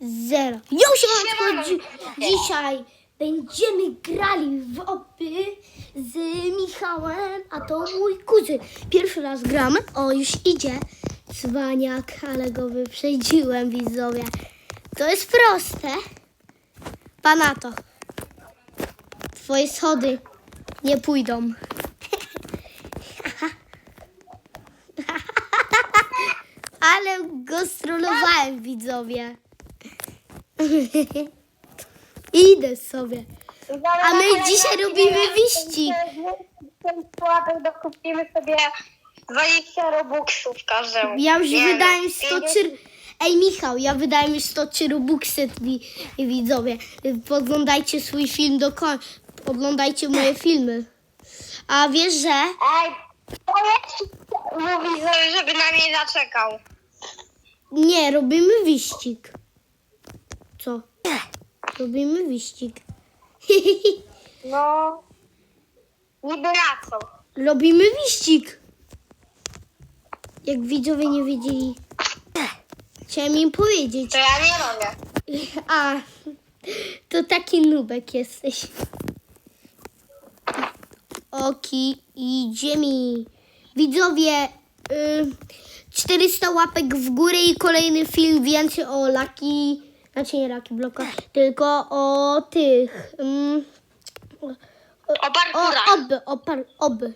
zero. Już Siemano. dzi dzisiaj będziemy grali w opy z Michałem, a to mój kuzyn. Pierwszy raz gramy. O, już idzie cwaniak, ale go wyprzedziłem, widzowie. To jest proste. Pana to. Twoje schody nie pójdą. Ale go strollowałem, widzowie. Idę sobie. A my dzisiaj robimy wyścig. Łapek dokupimy sobie 20 robuxów każdemu. Ja już Nie wydałem wiem, 103... Ej, Michał, ja wydałem już 103 robuxy, wi- widzowie. Podglądajcie swój film do końca. Oglądajcie moje filmy. A wiesz, że... Ej, powiedz mówi, że- żeby na mnie zaczekał. Nie, robimy wyścig. Co? Robimy wyścig. No, niby na co? Robimy wyścig. Jak widzowie nie wiedzieli. Chciałem im powiedzieć. To ja nie robię. A, to taki nubek jesteś. Oki, idziemy. Widzowie, y, 400 łapek w górę i kolejny film więcej o Laki, znaczy nie Laki Bloka, tylko o tych, mm, O o parkurach. oby, o par, oby.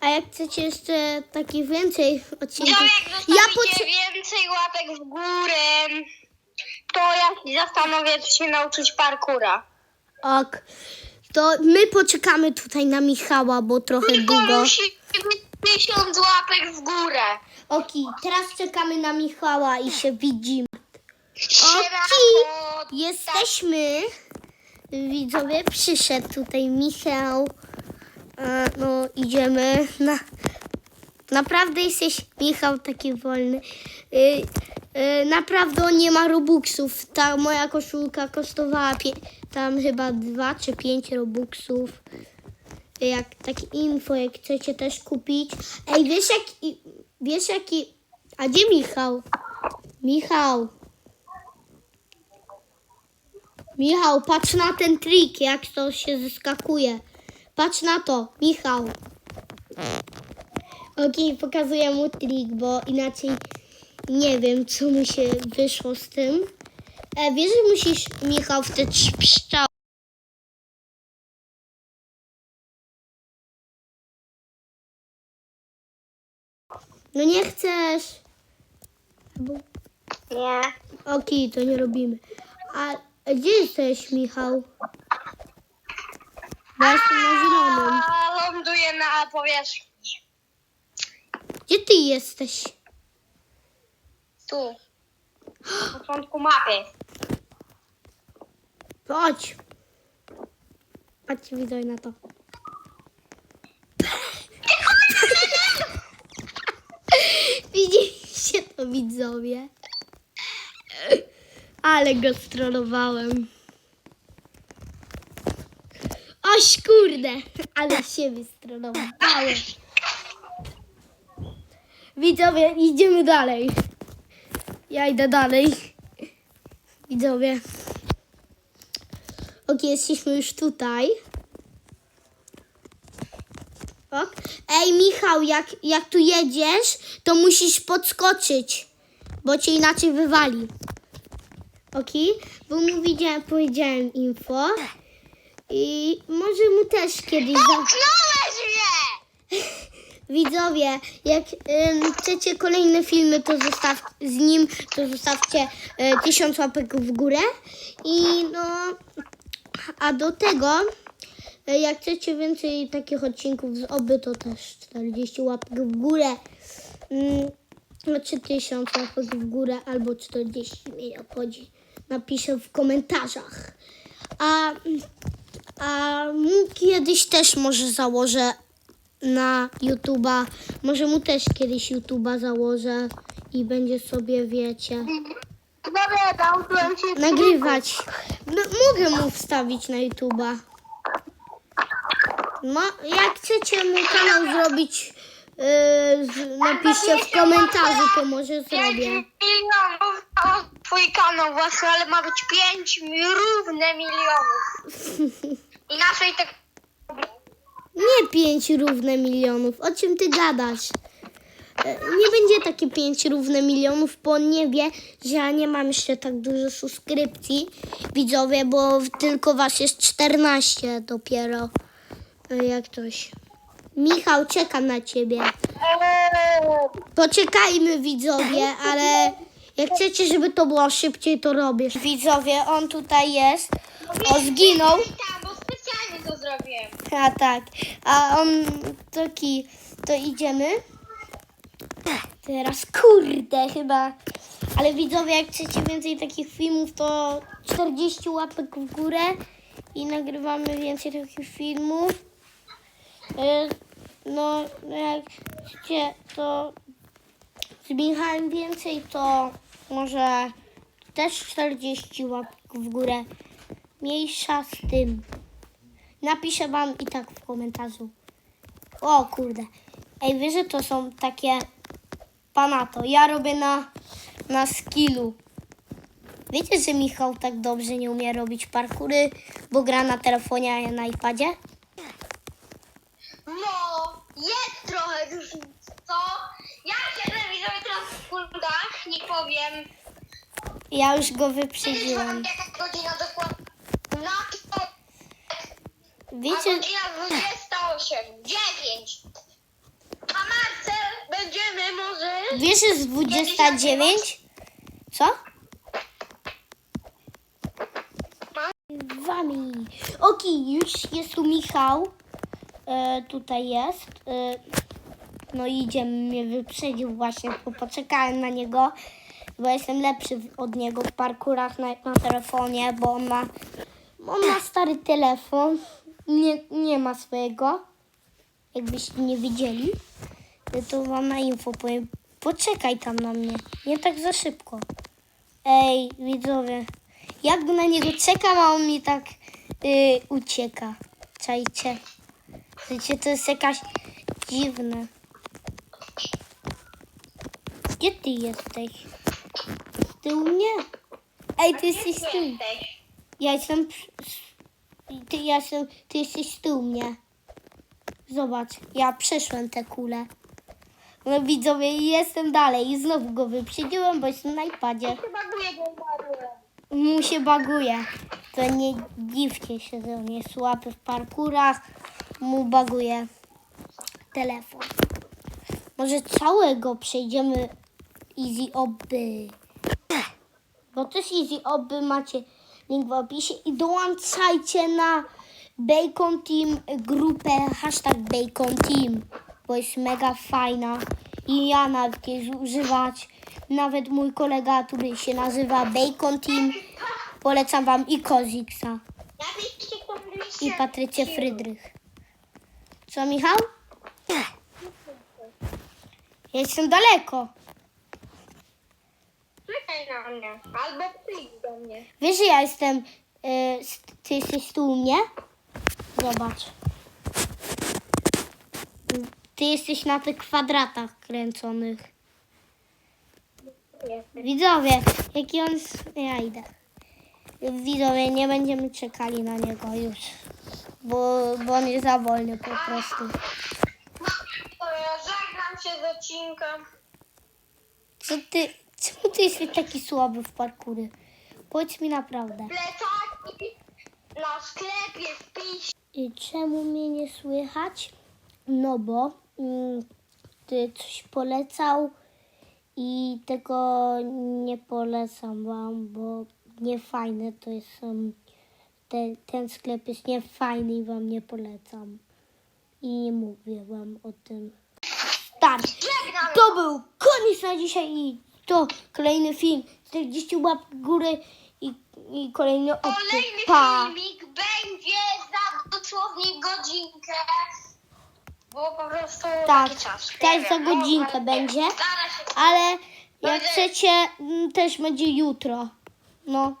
A jak chcecie jeszcze takich więcej odcinków, Jak ja zostawicie potrze- więcej łapek w górę, to ja się zastanowię, czy się nauczyć parkura. Ok. To my poczekamy tutaj na Michała, bo trochę Tylko długo. musi być tysiąc łapek w górę. Oki, teraz czekamy na Michała i się widzimy. Siemanko. Jesteśmy. Widzowie, przyszedł tutaj Michał. E, No, idziemy na. Naprawdę jesteś, Michał, taki wolny. Y, y, naprawdę on nie ma robuxów. Ta moja koszulka kosztowała tam chyba dwa czy pięć robuxów. Jak takie info, jak chcecie też kupić. Ej, wiesz jaki, wiesz jaki, a gdzie Michał? Michał. Michał, patrz na ten trik, jak to się zeskakuje. Patrz na to, Michał. Okej, pokazuję mu trik, bo inaczej nie wiem, co mu się wyszło z tym. E, wiesz, że musisz, Michał, wtedy pszczał. No nie chcesz. Nie. Okej, to nie robimy. A gdzie jesteś, Michał? Bo ja jestem na zielonym. A ląduję na powierzchni. Gdzie ty jesteś? Tu. Na początku mapy. Chodź. Patrzcie, widzowie na to. Widzieliście to, widzowie? Ale go strollowałem. Oś kurde, ale siebie strollowałem. Widzowie, idziemy dalej. Ja idę dalej. Widzowie. Ok, jesteśmy już tutaj. Ok. Ej, Michał, jak, jak tu jedziesz, to musisz podskoczyć, bo cię inaczej wywali. Ok? Bo mu widziałem, powiedziałem info. I może mu też kiedyś... Za... Knąłeś mnie! Widzowie, jak ym, chcecie kolejne filmy, to zostaw z nim, to zostawcie y, tysiąc łapek w górę. I no, a do tego, y, jak chcecie więcej takich odcinków z oby, to też 40 łapek w górę. Ym, no, czy 1000 łapek w górę, albo 40 mnie obchodzi. Napiszę w komentarzach. A, a mu kiedyś też może założę na YouTube'a. Może mu też kiedyś YouTube'a założę i będzie sobie, wiecie, Dobra, nauczyłem się nagrywać. No, mogę mu wstawić na YouTube'a. No, jak chcecie mu kanał zrobić, yy, z, napiszcie w komentarzu, to może zrobię. Twój kanał właśnie, ale ma być 5 równe milionów. Inaczej tak Nie pięć równe milionów. O czym ty gadasz? E, Nie będzie takie pięć równe milionów, bo nie wie, że ja nie mam jeszcze tak dużo subskrypcji widzowie, bo tylko was jest 14 dopiero. E, Jak ktoś. Michał, czekam na ciebie. Poczekajmy widzowie, ale jak chcecie, żeby to było szybciej, to robię. Widzowie, on tutaj jest. O, zginął. Tak, bo specjalnie to zrobiłem. A tak, a on taki, to idziemy. Teraz kurde chyba. Ale widzowie, jak chcecie więcej takich filmów, to 40 łapek w górę i nagrywamy więcej takich filmów. E, No, jak chcecie, to z Michałem więcej, to może też 40 łapek w górę. Mniejsza z tym. Napiszę wam i tak w komentarzu. O kurde. Ej, wiesz, że to są takie panato. Ja robię na, na skillu. Wiecie, że Michał tak dobrze nie umie robić parkury, bo gra na telefonie, a ja na iPadzie? No, jest trochę różnicy, co? Ja siedzę widzowie teraz w kultach, powiem. Ja już go wyprzedziłam. jaka godzina dokładnie. Na to, a Wiecie, godzina 28, 9. A Marcel, będziemy może... wiesz, jest 29? Co? Wami. Okej, już jest tu Michał. E, tutaj jest. E, no i idziemy, mnie wyprzedził właśnie, bo poczekałem na niego, bo jestem lepszy od niego w parkurach na, na telefonie, bo on ma, on ma stary telefon, nie, nie ma swojego, jakbyście nie widzieli, to wam na info powiem, poczekaj tam na mnie, nie tak za szybko. Ej, widzowie, jak na niego czekam, a on mi tak y, ucieka. Czajcie. Wiecie, to jest jakaś dziwne. Gdzie ty jesteś? Tyłu mnie? Ej, ty jesteś z tyłu. Jesteś. Ja jestem... przy- Ty, ja jestem, ty jesteś z tyłu mnie. Zobacz, ja przeszłem te kule. No widzowie, jestem dalej i znowu go wyprzedziłem, bo jestem na iPadzie. Chyba umarłem. Mu się baguje. To nie dziwcie się, że on jest słaby w parkurach. Mu baguje telefon. Może całego przejdziemy easy oby. Bo też easy oby macie link w opisie i dołączajcie na Bacon Team grupę hashtag Bacon Team, bo jest mega fajna i ja nawet jej używać. Nawet mój kolega, który się nazywa Bacon Team, polecam wam i Koziksa i Patrycję Frydrych. Co Michał? Jestem daleko. Na mnie. Albo przyjdź do mnie. Wiesz, że ja jestem. y, ty jesteś tu u mnie? Zobacz. Ty jesteś na tych kwadratach kręconych. Widzowie, jaki on. Ja idę. Widzowie, nie będziemy czekali na niego już. Bo, bo on jest za wolny po prostu. To ja żegnam się z odcinka. Co ty. Czemu ty jesteś taki słaby w parkury? Powiedz mi naprawdę. Plecaki na sklepie wpisz. I czemu mnie nie słychać? No bo mm, ty coś polecał i tego nie polecam wam, bo niefajne to jest. Um, te, ten sklep jest niefajny i wam nie polecam. I nie mówię wam o tym. Żegnam. To był koniec na dzisiaj i to kolejny film. 40 łap w górę i, i kolejny odcinek. Kolejny Pa! filmik będzie za dosłownie godzinkę. Bo po prostu Tak, taki czas. też za godzinkę będzie. Ale jak chcecie, mm, też będzie jutro. No.